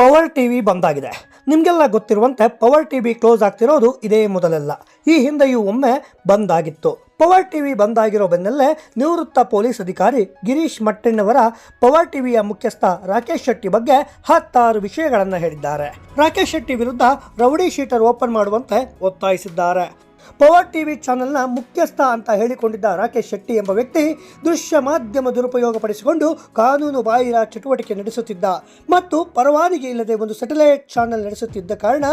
Power T V ಬಂದಾಗಿದೆ. ನಿಮಗೆಲ್ಲ ಗೊತ್ತಿರುವಂತೆ ಪವರ್ ಟಿ ವಿ ಕ್ಲೋಸ್ ಆಗ್ತಿರೋದು ಇದೇ ಮೊದಲೆಲ್ಲ. ಈ ಹಿಂದೆಯೂ ಒಮ್ಮೆ ಬಂದಾಗಿತ್ತು. ಪವರ್ ಟಿ ವಿ ಬಂದಾಗಿರೋ ಬೆನ್ನಲ್ಲೇ ನಿವೃತ್ತ ಪೊಲೀಸ್ ಅಧಿಕಾರಿ ಗಿರೀಶ್ ಮಟ್ಟಣ್ಣವರ ಪವರ್ ಟಿವಿಯ ಮುಖ್ಯಸ್ಥ ರಾಕೇಶ್ ಶೆಟ್ಟಿ ಬಗ್ಗೆ ಹತ್ತಾರು ವಿಷಯಗಳನ್ನು ಹೇಳಿದ್ದಾರೆ. ರಾಕೇಶ್ ಶೆಟ್ಟಿ ವಿರುದ್ಧ ರೌಡಿ ಶೀಟರ್ ಓಪನ್ ಮಾಡುವಂತೆ ಒತ್ತಾಯಿಸಿದ್ದಾರೆ. ಪವರ್ ಟಿವಿ ಚಾನೆಲ್ನ ಮುಖ್ಯಸ್ಥ ಅಂತ ಹೇಳಿಕೊಂಡಿದ್ದ ರಾಕೇಶ್ ಶೆಟ್ಟಿ ಎಂಬ ವ್ಯಕ್ತಿ ದೃಶ್ಯ ಮಾಧ್ಯಮ ದುರುಪಯೋಗಪಡಿಸಿಕೊಂಡು ಕಾನೂನು ಬಾಹಿರ ಚಟುವಟಿಕೆ ನಡೆಸುತ್ತಿದ್ದ. ಮತ್ತು ಪರವಾನಿಗೆ ಇಲ್ಲದೆ ಒಂದು ಸ್ಯಾಟಲೈಟ್ ಚಾನೆಲ್ ನಡೆಸುತ್ತಿದ್ದ ಕಾರಣ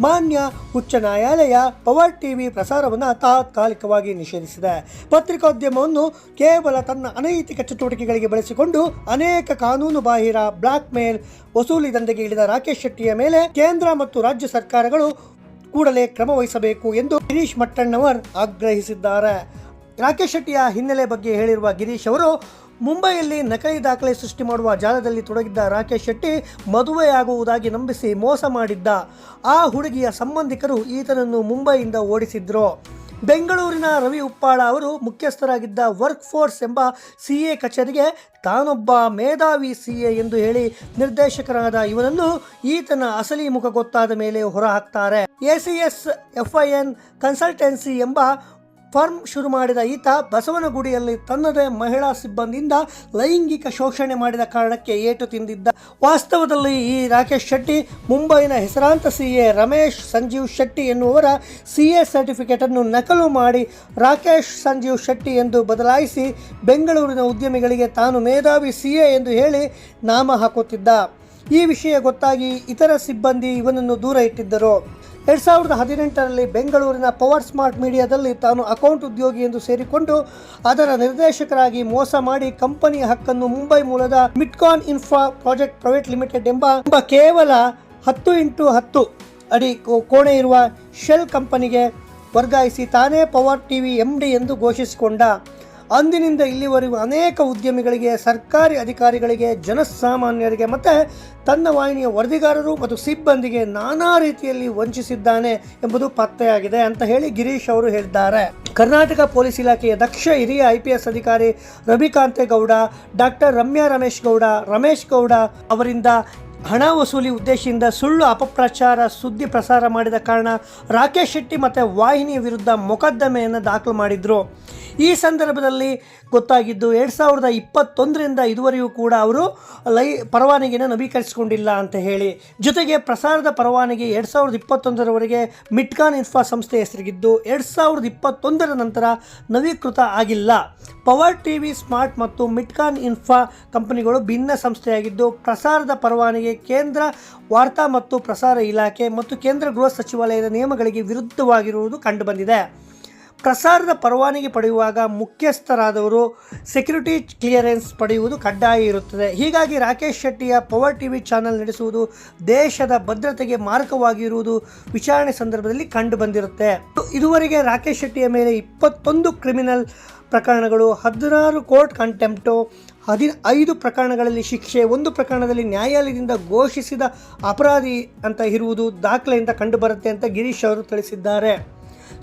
ಮಾನ್ಯ ಉಚ್ಚ ನ್ಯಾಯಾಲಯ ಪವರ್ ಟಿವಿ ಪ್ರಸಾರವನ್ನು ತಾತ್ಕಾಲಿಕವಾಗಿ ನಿಷೇಧಿಸಿದೆ. ಪತ್ರಿಕೋದ್ಯಮವನ್ನು ಕೇವಲ ತನ್ನ ಅನೈತಿಕ ಚಟುವಟಿಕೆಗಳಿಗೆ ಬಳಸಿಕೊಂಡು ಅನೇಕ ಕಾನೂನು ಬಾಹಿರ ಬ್ಲಾಕ್ ಮೇಲ್ ವಸೂಲಿ ದಂಧೆಗೆ ಇಳಿದ ರಾಕೇಶ್ ಶೆಟ್ಟಿಯ ಮೇಲೆ ಕೇಂದ್ರ ಮತ್ತು ರಾಜ್ಯ ಸರ್ಕಾರಗಳು ಕೂಡಲೇ ಕ್ರಮ ವಹಿಸಬೇಕು ಎಂದು ಗಿರೀಶ್ ಮಟ್ಟಣ್ಣವರ್ ಆಗ್ರಹಿಸಿದ್ದಾರೆ. ರಾಕೇಶ್ ಶೆಟ್ಟಿಯ ಹಿನ್ನೆಲೆ ಬಗ್ಗೆ ಹೇಳಿರುವ ಗಿರೀಶ್ ಅವರು, ಮುಂಬೈಯಲ್ಲಿ ನಕಲಿ ದಾಖಲೆ ಸೃಷ್ಟಿ ಮಾಡುವ ಜಾಲದಲ್ಲಿ ತೊಡಗಿದ್ದ ರಾಕೇಶ್ ಶೆಟ್ಟಿ ಮದುವೆಯಾಗುವುದಾಗಿ ನಂಬಿಸಿ ಮೋಸ ಮಾಡಿದ್ದ. ಆ ಹುಡುಗಿಯ ಸಂಬಂಧಿಕರು ಈತನನ್ನು ಮುಂಬೈಯಿಂದ ಓಡಿಸಿದ್ರು. ಬೆಂಗಳೂರಿನ ರವಿ ಉಪ್ಪಾಳ ಅವರು ಮುಖ್ಯಸ್ಥರಾಗಿದ್ದ ವರ್ಕ್ ಫೋರ್ಸ್ ಎಂಬ ಸಿ ಎ ಕಚೇರಿಗೆ ತಾನೊಬ್ಬ ಮೇಧಾವಿ ಸಿ ಎ ಎಂದು ಹೇಳಿ ನಿರ್ದೇಶಕರಾದ ಇವನನ್ನು ಈತನ ಅಸಲಿ ಮುಖ ಗೊತ್ತಾದ ಮೇಲೆ ಹೊರಹಾಕ್ತಾರೆ. ACS C S F I N consultancy ಎಂಬ ಫರ್ಮ್ ಶುರು ಮಾಡಿದ ಈತ ಬಸವನಗುಡಿಯಲ್ಲಿ ತನ್ನದೇ ಮಹಿಳಾ ಸಿಬ್ಬಂದಿಯಿಂದ ಲೈಂಗಿಕ ಶೋಷಣೆ ಮಾಡಿದ ಕಾರಣಕ್ಕೆ ಏಟು ತಿಂದಿದ್ದ. ವಾಸ್ತವದಲ್ಲಿ ಈ ರಾಕೇಶ್ ಶೆಟ್ಟಿ, ಮುಂಬೈನ ಹೆಸರಾಂತ ಸಿ ಎ ರಮೇಶ್ ಸಂಜೀವ್ ಶೆಟ್ಟಿ ಎನ್ನುವರ ಸಿ ಎ ಸರ್ಟಿಫಿಕೇಟನ್ನು ನಕಲು ಮಾಡಿ ರಾಕೇಶ್ ಸಂಜೀವ್ ಶೆಟ್ಟಿ ಎಂದು ಬದಲಾಯಿಸಿ ಬೆಂಗಳೂರಿನ ಉದ್ಯಮಿಗಳಿಗೆ ತಾನು ಮೇಧಾವಿ ಸಿ ಎ ಎಂದು ಹೇಳಿ ನಾಮ ಹಾಕುತ್ತಿದ್ದ. ಈ ವಿಷಯ ಗೊತ್ತಾಗಿ ಇತರ ಸಿಬ್ಬಂದಿ ಇವನನ್ನು ದೂರ ಇಟ್ಟಿದ್ದರು. ಎರಡು ಸಾವಿರದ ಹದಿನೆಂಟರಲ್ಲಿ ಬೆಂಗಳೂರಿನ ಪವರ್ ಸ್ಮಾರ್ಟ್ ಮೀಡಿಯಾದಲ್ಲಿ ತಾನು ಅಕೌಂಟ್ ಉದ್ಯೋಗಿ ಎಂದು ಸೇರಿಕೊಂಡು ಅದರ ನಿರ್ದೇಶಕರಾಗಿ ಮೋಸ ಮಾಡಿ ಕಂಪನಿಯ ಹಕ್ಕನ್ನು ಮುಂಬೈ ಮೂಲದ Mitcon infra project private limited ಎಂಬ ಕೇವಲ ಹತ್ತು ಇಂಟು ಹತ್ತು ಅಡಿ ಕೋಣೆ ಇರುವ ಶೆಲ್ ಕಂಪನಿಗೆ ವರ್ಗಾಯಿಸಿ ತಾನೇ ಪವರ್ ಟಿವಿ ಎಂ ಡಿ ಎಂದು ಘೋಷಿಸಿಕೊಂಡ. ಅಂದಿನಿಂದ ಇಲ್ಲಿವರೆಗೂ ಅನೇಕ ಉದ್ಯಮಿಗಳಿಗೆ, ಸರ್ಕಾರಿ ಅಧಿಕಾರಿಗಳಿಗೆ, ಜನಸಾಮಾನ್ಯರಿಗೆ, ಮತ್ತು ತನ್ನ ವಾಹಿನಿಯ ವರದಿಗಾರರು ಮತ್ತು ಸಿಬ್ಬಂದಿಗೆ ನಾನಾ ರೀತಿಯಲ್ಲಿ ವಂಚಿಸಿದ್ದಾನೆ ಎಂಬುದು ಪತ್ತೆಯಾಗಿದೆ ಅಂತ ಹೇಳಿ ಗಿರೀಶ್ ಅವರು ಹೇಳಿದ್ದಾರೆ. ಕರ್ನಾಟಕ ಪೊಲೀಸ್ ಇಲಾಖೆಯ ದಕ್ಷ ಹಿರಿಯ ಐ ಪಿ ಎಸ್ ಅಧಿಕಾರಿ ರವಿಕಾಂತೇಗೌಡ, ಡಾಕ್ಟರ್ ರಮ್ಯಾ ರಮೇಶ್ ಗೌಡ ರಮೇಶ್ ಗೌಡ ಅವರಿಂದ ಹಣ ವಸೂಲಿ ಉದ್ದೇಶದಿಂದ ಸುಳ್ಳು ಅಪಪ್ರಚಾರ, ಸುದ್ದಿ ಪ್ರಸಾರ ಮಾಡಿದ ಕಾರಣ ರಾಕೇಶ್ ಶೆಟ್ಟಿ ಮತ್ತು ವಾಹಿನಿಯ ವಿರುದ್ಧ ಮೊಕದ್ದಮೆಯನ್ನು ದಾಖಲು ಮಾಡಿದರು. ಈ ಸಂದರ್ಭದಲ್ಲಿ ಗೊತ್ತಾಗಿದ್ದು ಎರಡು ಸಾವಿರದ ಇಪ್ಪತ್ತೊಂದರಿಂದ ಇದುವರೆಗೂ ಕೂಡ ಅವರು ಲೈ ಪರವಾನಗಿನ ನವೀಕರಿಸಿಕೊಂಡಿಲ್ಲ ಅಂತ ಹೇಳಿ. ಜೊತೆಗೆ ಪ್ರಸಾರದ ಪರವಾನಗಿ ಎರಡು ಸಾವಿರದ ಇಪ್ಪತ್ತೊಂದರವರೆಗೆ ಮಿಟ್ಕಾನ್ ಇನ್ಫಾ ಸಂಸ್ಥೆ ಹೆಸರಿಗಿದ್ದು, ಎರಡು ಸಾವಿರದ ಇಪ್ಪತ್ತೊಂದರ ನಂತರ ನವೀಕೃತ ಆಗಿಲ್ಲ. ಪವರ್ ಟಿವಿ, ಸ್ಮಾರ್ಟ್ ಮತ್ತು ಮಿಟ್ಕಾನ್ ಇನ್ಫಾ ಕಂಪನಿಗಳು ಭಿನ್ನ ಸಂಸ್ಥೆಯಾಗಿದ್ದು, ಪ್ರಸಾರದ ಪರವಾನಿಗೆ ಕೇಂದ್ರ ವಾರ್ತಾ ಮತ್ತು ಪ್ರಸಾರ ಇಲಾಖೆ ಮತ್ತು ಕೇಂದ್ರ ಗೃಹ ಸಚಿವಾಲಯದ ನಿಯಮಗಳಿಗೆ ವಿರುದ್ಧವಾಗಿರುವುದು ಕಂಡುಬಂದಿದೆ. ಪ್ರಸಾರದ ಪರವಾನಗಿ ಪಡೆಯುವಾಗ ಮುಖ್ಯಸ್ಥರಾದವರು ಸೆಕ್ಯುರಿಟಿ ಕ್ಲಿಯರೆನ್ಸ್ ಪಡೆಯುವುದು ಕಡ್ಡಾಯ ಇರುತ್ತದೆ. ಹೀಗಾಗಿ ರಾಕೇಶ್ ಶೆಟ್ಟಿಯ ಪವರ್ ಟಿವಿ ಚಾನೆಲ್ ನಡೆಸುವುದು ದೇಶದ ಭದ್ರತೆಗೆ ಮಾರಕವಾಗಿರುವುದು ವಿಚಾರಣೆ ಸಂದರ್ಭದಲ್ಲಿ ಕಂಡುಬಂದಿರುತ್ತೆ. ಇದುವರೆಗೆ ರಾಕೇಶ್ ಶೆಟ್ಟಿಯ ಮೇಲೆ ಇಪ್ಪತ್ತೊಂದು ಕ್ರಿಮಿನಲ್ ಪ್ರಕರಣಗಳು ಹದಿನಾರು ಕೋರ್ಟ್ ಕಂಟೆಂಪ್ಟು ಹದಿ ಐದು ಪ್ರಕರಣಗಳಲ್ಲಿ ಶಿಕ್ಷೆ, ಒಂದು ಪ್ರಕರಣದಲ್ಲಿ ನ್ಯಾಯಾಲಯದಿಂದ ಘೋಷಿಸಿದ ಅಪರಾಧಿ ಅಂತ ಇರುವುದು ದಾಖಲೆಯಿಂದ ಕಂಡುಬರುತ್ತೆ ಅಂತ ಗಿರೀಶ್ ಅವರು ತಿಳಿಸಿದ್ದಾರೆ.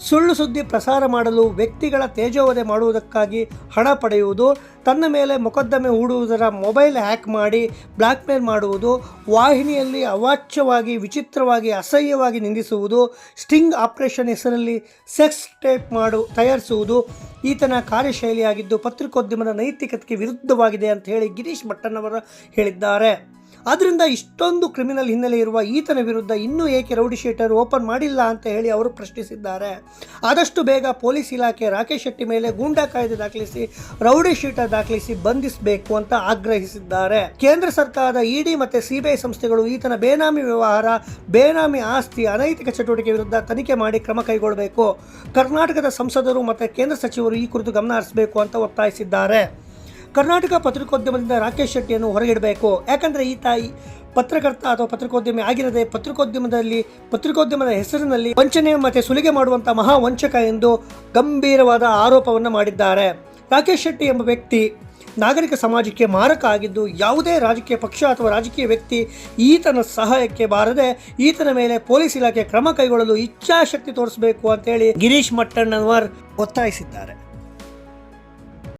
ಸುಳ್ಳು ಸುದ್ದಿ ಪ್ರಸಾರ ಮಾಡಲು ವ್ಯಕ್ತಿಗಳ ತೇಜೋವಧೆ ಮಾಡುವುದಕ್ಕಾಗಿ ಹಣ ಪಡೆಯುವುದು, ತನ್ನ ಮೇಲೆ ಮೊಕದ್ದಮೆ ಹೂಡುವುದರ ಮೊಬೈಲ್ ಹ್ಯಾಕ್ ಮಾಡಿ ಬ್ಲ್ಯಾಕ್ಮೇಲ್ ಮಾಡುವುದು, ವಾಹಿನಿಯಲ್ಲಿ ಅವಾಚ್ಯವಾಗಿ, ವಿಚಿತ್ರವಾಗಿ, ಅಸಹ್ಯವಾಗಿ ನಿಂದಿಸುವುದು, ಸ್ಟಿಂಗ್ ಆಪರೇಷನ್ ಹೆಸರಲ್ಲಿ ಸೆಕ್ಸ್ ಟೇಪ್ ಮಾಡು, ತಯಾರಿಸುವುದು, ಈತನ ಕಾರ್ಯಶೈಲಿಯಾಗಿದ್ದು ಪತ್ರಿಕೋದ್ಯಮದ ನೈತಿಕತೆಗೆ ವಿರುದ್ಧವಾಗಿದೆ ಅಂತ ಹೇಳಿ ಗಿರೀಶ್ ಭಟ್ಟನವರು ಹೇಳಿದ್ದಾರೆ. ಆದ್ದರಿಂದ ಇಷ್ಟೊಂದು ಕ್ರಿಮಿನಲ್ ಹಿನ್ನೆಲೆ ಇರುವ ಈತನ ವಿರುದ್ಧ ಇನ್ನೂ ಏಕೆ ರೌಡಿ ಶೀಟರ್ ಓಪನ್ ಮಾಡಿಲ್ಲ ಅಂತ ಹೇಳಿ ಅವರು ಪ್ರಶ್ನಿಸಿದ್ದಾರೆ. ಆದಷ್ಟು ಬೇಗ ಪೊಲೀಸ್ ಇಲಾಖೆ ರಾಕೇಶ್ ಶೆಟ್ಟಿ ಮೇಲೆ ಗೂಂಡಾ ಕಾಯ್ದೆ ದಾಖಲಿಸಿ, ರೌಡಿ ಶೀಟರ್ ದಾಖಲಿಸಿ ಬಂಧಿಸಬೇಕು ಅಂತ ಆಗ್ರಹಿಸಿದ್ದಾರೆ. ಕೇಂದ್ರ ಸರ್ಕಾರದ ಇಡಿ ಮತ್ತು ಸಿಬಿಐ ಸಂಸ್ಥೆಗಳು ಈತನ ಬೇನಾಮಿ ವ್ಯವಹಾರ, ಬೇನಾಮಿ ಆಸ್ತಿ, ಅನೈತಿಕ ಚಟುವಟಿಕೆ ವಿರುದ್ಧ ತನಿಖೆ ಮಾಡಿ ಕ್ರಮ ಕೈಗೊಳ್ಳಬೇಕು. ಕರ್ನಾಟಕದ ಸಂಸದರು ಮತ್ತು ಕೇಂದ್ರ ಸಚಿವರು ಈ ಕುರಿತು ಗಮನ ಹರಿಸಬೇಕು ಅಂತ ಒತ್ತಾಯಿಸಿದ್ದಾರೆ. ಕರ್ನಾಟಕ ಪತ್ರಿಕೋದ್ಯಮದಿಂದ ರಾಕೇಶ್ ಶೆಟ್ಟಿಯನ್ನು ಹೊರಗಿಡಬೇಕು. ಯಾಕಂದರೆ ಈ ತಾಯಿ ಪತ್ರಕರ್ತ ಅಥವಾ ಪತ್ರಿಕೋದ್ಯಮಿ ಆಗಿರದೆ ಪತ್ರಿಕೋದ್ಯಮದಲ್ಲಿ, ಪತ್ರಿಕೋದ್ಯಮದ ಹೆಸರಿನಲ್ಲಿ ವಂಚನೆ ಮತ್ತು ಸುಲಿಗೆ ಮಾಡುವಂಥ ಮಹಾ ವಂಚಕ ಎಂದು ಗಂಭೀರವಾದ ಆರೋಪವನ್ನು ಮಾಡಿದ್ದಾರೆ. ರಾಕೇಶ್ ಶೆಟ್ಟಿ ಎಂಬ ವ್ಯಕ್ತಿ ನಾಗರಿಕ ಸಮಾಜಕ್ಕೆ ಮಾರಕ ಆಗಿದ್ದು, ಯಾವುದೇ ರಾಜಕೀಯ ಪಕ್ಷ ಅಥವಾ ರಾಜಕೀಯ ವ್ಯಕ್ತಿ ಈತನ ಸಹಾಯಕ್ಕೆ ಬಾರದೆ ಈತನ ಮೇಲೆ ಪೊಲೀಸ್ ಇಲಾಖೆ ಕ್ರಮ ಕೈಗೊಳ್ಳಲು ಇಚ್ಛಾಶಕ್ತಿ ತೋರಿಸಬೇಕು ಅಂತೇಳಿ ಗಿರೀಶ್ ಮಟ್ಟಣ್ಣವರ್ ಒತ್ತಾಯಿಸಿದ್ದಾರೆ.